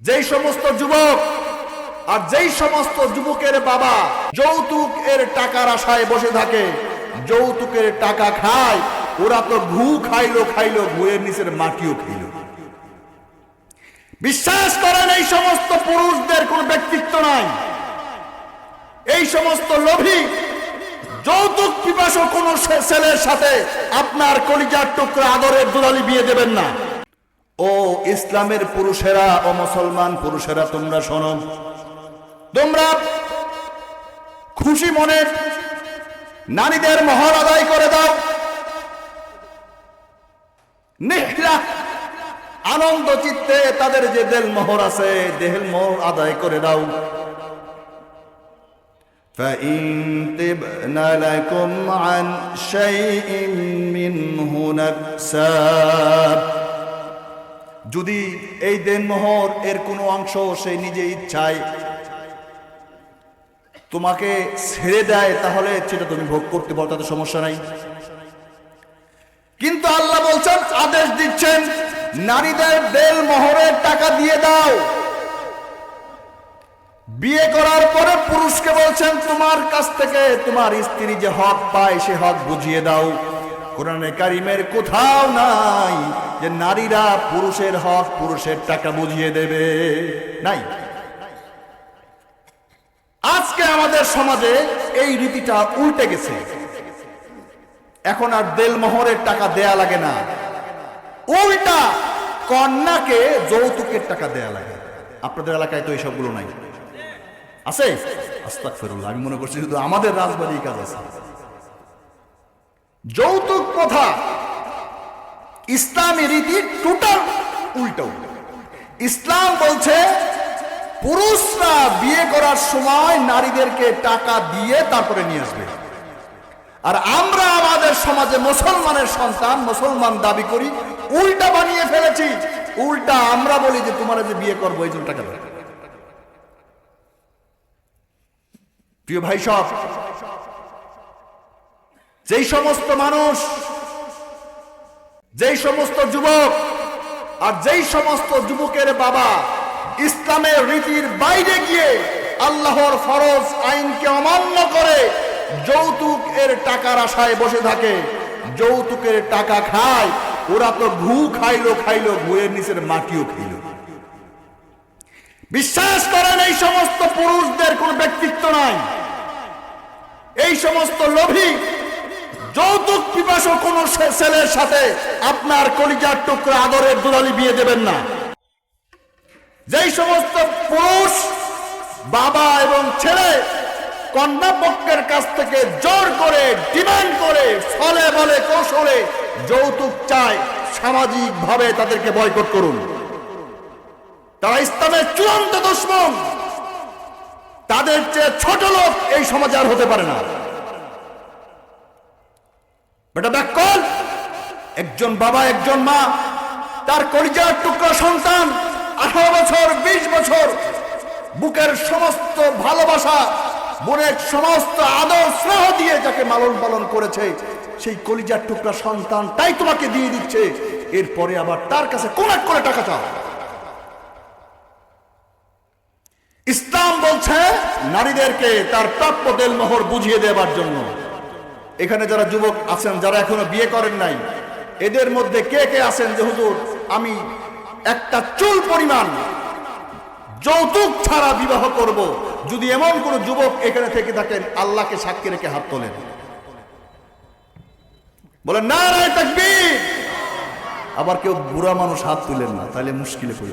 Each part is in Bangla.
যেই সমস্ত যুবক আর যেই সমস্ত যুবকের বাবা যৌতুক এর টাকার আশায় বসে থাকে, যৌতুকের টাকা খায়, ওরা তো ঘু খাইলো খাইলো, ঘুয়ের নিচের মাটিও খাইলো। বিশ্বাস করেন, এই সমস্ত পুরুষদের কোন ব্যক্তিত্ব নাই। এই সমস্ত লোভী যৌতুক পিপাসু কোন ছেলের সাথে আপনার কলিজার টুকরা আদরের দুলালি বিয়ে দেবেন না। ও ইসলামের পুরুষেরা ও মুসলমান পুরুষেরা তোমরা শোনো তোমরা খুশি মনে নারীদের মহর আদায় করে দাও নিহরা আনন্দ চিত্তে তাদের যে দেল মোহর আছে দেহেল মোহর আদায় করে দাও فإن تبن لكم عن شيء منه نفسا যদি এই দেনমোহর এর কোনো অংশ সে নিজে ইচ্ছায় তোমাকে ছেড়ে দেয়, তাহলে সেটা তুমি ভোগ করতে পারো, তাতে সমস্যা নাই। কিন্তু আল্লাহ বলছেন, আদেশ দিচ্ছেন, নারীদের দেল মোহরের টাকা দিয়ে দাও। বিয়ে করার পরে পুরুষকে বলছেন, তোমার কাছ থেকে তোমার স্ত্রী যে হক পায়, সে হক বুঝিয়ে দাও। কোরআনে কারিমের কোথাও নাই যে নারীরা পুরুষের হক পুরুষের টাকা বুঝিয়ে দেবে। নাই। আজকে আমাদের সমাজে এই রীতিটা উল্টে গেছে। এখন আর দেলমোহরের টাকা দেয়া লাগে না। উল্টা কন্যাকে যৌতুকের টাকা দেয়া লাগে। আপনাদের এলাকায় তো এইসবগুলো নাই। আছে? আস্তাক ফেরুল্লাহ আমি মনে করছি শুধু আমাদের রাজবাড়ি কাজ আছে। যৌতুক প্রথা। ইসলামী রীতি টোটাল উল্টো। ইসলাম বলছে, পুরুষরা বিয়ে করার সময় নারীদেরকে টাকা দিয়ে তারপরে নিয়ে আসবে। আর আমরা আমাদের সমাজে মুসলমানের সন্তান, মুসলমান দাবি করি, উল্টা বানিয়ে ফেলেছি। উল্টা আমরা বলি যে তোমার যে বিয়ে করব, এই জন্য টাকা প্রিয় ভাই সব যেই সমস্ত মানুষ, যেই সমস্ত যুবক আর যেই সমস্ত যুবকের বাবা ইসলামের রীতির বাইরে গিয়ে আল্লাহর ফরজ আইনকে অমান্য করে যৌতুক এর টাকার আশায় বসে থাকে, যৌতুকের টাকা খায়, ওরা তো ঘু খাইলো খাইলো, ঘুয়ের নিচের মাটিও খাইলো। বিশ্বাস করেন, এই সমস্ত পুরুষদের কোন ব্যক্তিত্ব নাই। এই সমস্ত লোভী যৌতুক পিপাসু কোন ছেলের সাথে আপনার কলিজার টুকরা আদরের দুলালি বিয়ে দেবেন না। যেই সমস্ত পুরুষ, বাবা এবং ছেলে কন্যা পক্ষের কাছ থেকে জোর করে, ডিমান্ড করে, ফলে বলে কৌশলে যৌতুক চায় সামাজিক ভাবে তাদেরকে বয়কট করুন। তারা ইসলামের চূড়ান্ত দুশ্মন। তাদের চেয়ে ছোট লোক এই সমাজে আর হতে পারে না। বেটা ব্যাকল একজন বাবা, একজন মা, তার কলিজার টুকরা সন্তান, আঠারো বছর, বিশ বছর, বুকের সমস্ত ভালোবাসা বোনের সমস্ত আদর, স্নেহ দিয়ে যাকে লালন পালন করেছে, সেই কলিজার টুকরা সন্তান তাই তোমাকে দিয়ে দিচ্ছে। এরপরে আবার তার কাছে কোন এক করে টাকা চাও? ইসলাম বলছে, নারীদেরকে তার প্রাপ্য দেলমোহর বুঝিয়ে দেবার জন্য। এখানে যারা যুবক আছেন, যারা এখনও বিয়ে করেন নাই, এদের মধ্যে কে কে আছেন যে, হুজুর, আমি একটা চুল পরিমাণ যৌতুক ছাড়া বিবাহ করব, যদি এমন কোন যুবক এখানে থেকে থাকেন, আল্লাহকে সাক্ষী রেখে হাত তোলেন বলেন না রায় তাকবীর আবার কেউ বুড়া মানুষ হাত তুলেন না, তাহলে মুশকিলে পড়ে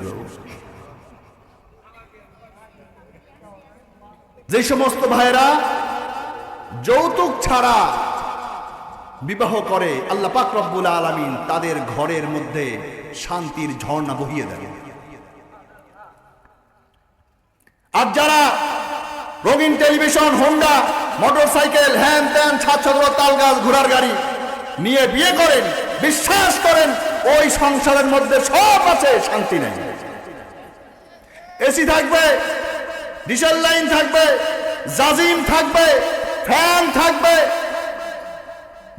যে সমস্ত ভাইরা যৌতুক ছাড়া বিবাহ করে আল্লাহ পাক রব্বুল আলামিন তাদের ঘরের মধ্যে শান্তির ঝর্ণা বহিয়ে দেন। আর যারা রঙিন টেলিভিশন, হোন্ডা, মোটরসাইকেল, হ্যান ত্যান ছাত্র তালগাছ, ঘোড়ার গাড়ি নিয়ে বিয়ে করেন, বিশ্বাস করেন, ওই সংসারের মধ্যে সব আছে, শান্তি নেই। এসি থাকবে, ডিজেল লাইন থাকবে, জাজিম থাকবে, ফ্যান থাকবে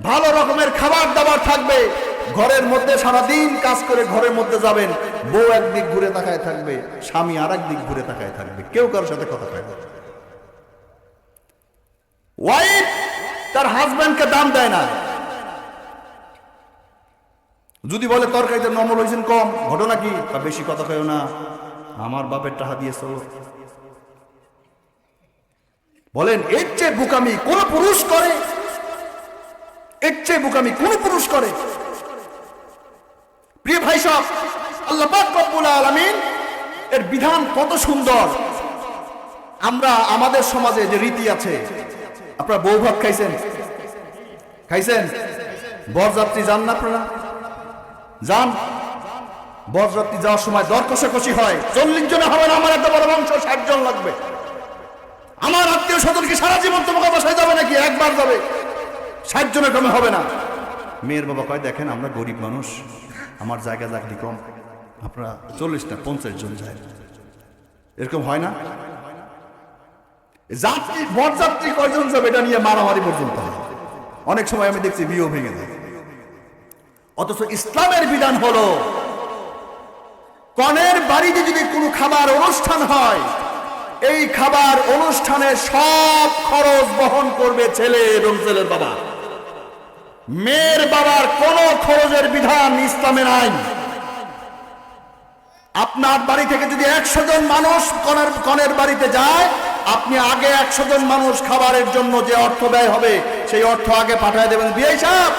ভালো রকমের খাবার দাবার থাকবে। ঘরের মধ্যে সারাদিন কাজ করে ঘরের মধ্যে যাবেন। বউ একদিক ঘুরে তাকায় থাকবে, স্বামী আর দিক ঘুরে তাকায় থাকবে। কেউ কারোর সাথে কথা কয় ওয়াইফ তার হাজব্যান্ডকে দাম দেয় না। যদি বলে তরকারিতে নমল হয়েছেন কম, ঘটনা কি? তা বেশি কথা কেউ না। আমার বাপের টাকা দিয়েছ। বলেন, এর চেয়ে বুকামি কোন পুরুষ করে এর চেয়ে বুকামি কোন পুরুষ করে? প্রিয় ভাই সব, আল্লাহ পাক রব্বুল আলামিন এর বিধান কত সুন্দর। আমরা আমাদের সমাজে যে রীতি আছে, আপনারা বউ ভাত খাইছেন? খাইছেন? বরযাত্রী যান না আপনারা? যান। বরযাত্রী যাওয়ার সময় দর কষাকষি হয়। চল্লিশ জনে হবে না আমার এত বড় বংশ ষাট জন লাগবে। আমার আত্মীয় স্বজনকে সারা জীবন তোমাকে বাসায় যাবে নাকি? একবার যাবে। ষাট জনের কমে হবে না। মেয়ের বাবা কয়, দেখেন, আমরা গরিব মানুষ। আমার জায়গা চাকরি কম। আপনারা চল্লিশ না পঞ্চাশ জন যায়। এরকম হয় না? যাত্রী, বরযাত্রী কয়জন যাবে, এটা নিয়ে মারামারি পর্যন্ত হয়। অনেক সময় আমি দেখছি বিয়েও ভেঙে দেয় অথচ ইসলামের বিধান হলো, কনের বাড়িতে যদি কোনো খাবার অনুষ্ঠান হয়, এই খাবার অনুষ্ঠানের সব খরচ বহন করবে ছেলে এবং ছেলের বাবা। মেয়ের বাবার কোনো খরচের বিধান ইসলামে নাই। আপনার বাড়ি থেকে যদি একশো জন মানুষ কনের কনের বাড়িতে যায়, আপনি আগে একশো জন মানুষ খাবারের জন্য যে অর্থ ব্যয় হবে, সেই অর্থ আগে পাঠিয়ে দেবেন। বিয়ে সাহেব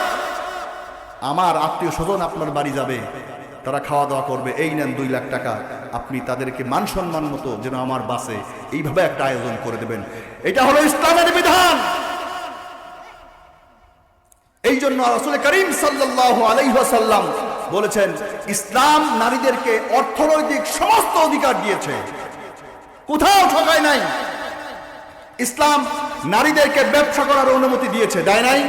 আমার আত্মীয় স্বজন আপনার বাড়ি যাবে, তারা খাওয়া দাওয়া করবে, এই নেন দুই লাখ টাকা। আপনি তাদেরকে মান সম্মান মতো যেন আমার বাসে এইভাবে একটা আয়োজন করে দেবেন। এটা হলো ইসলামের বিধান। এই জন্য রসুল করিম সাল্লাহ আলাইহাসাল্লাম বলেছেন, ইসলাম নারীদেরকে অর্থনৈতিক সমস্ত অধিকার দিয়েছে। কোথাও ঠকায় নাই। ইসলাম নারীদেরকে ব্যবসা করার অনুমতি দিয়েছে, দেয় নাই।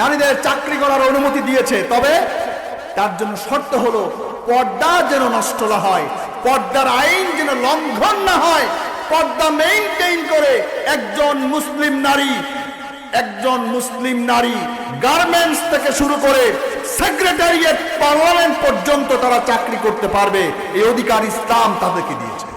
নারীদের চাকরি করার অনুমতি দিয়েছে, তবে তার জন্য শর্ত হলো, পর্দা যেন নষ্ট না হয়, পর্দার আইন যেন লঙ্ঘন না হয়, পর্দা মেইনটেইন করে একজন মুসলিম নারী একজন মুসলিম নারী গার্মেন্টস থেকে শুরু করে সেক্রেটারিয়েট পার্লামেন্ট পর্যন্ত তারা চাকরি করতে পারবে। এই অধিকার ইসলাম তাদেরকে দিয়েছে।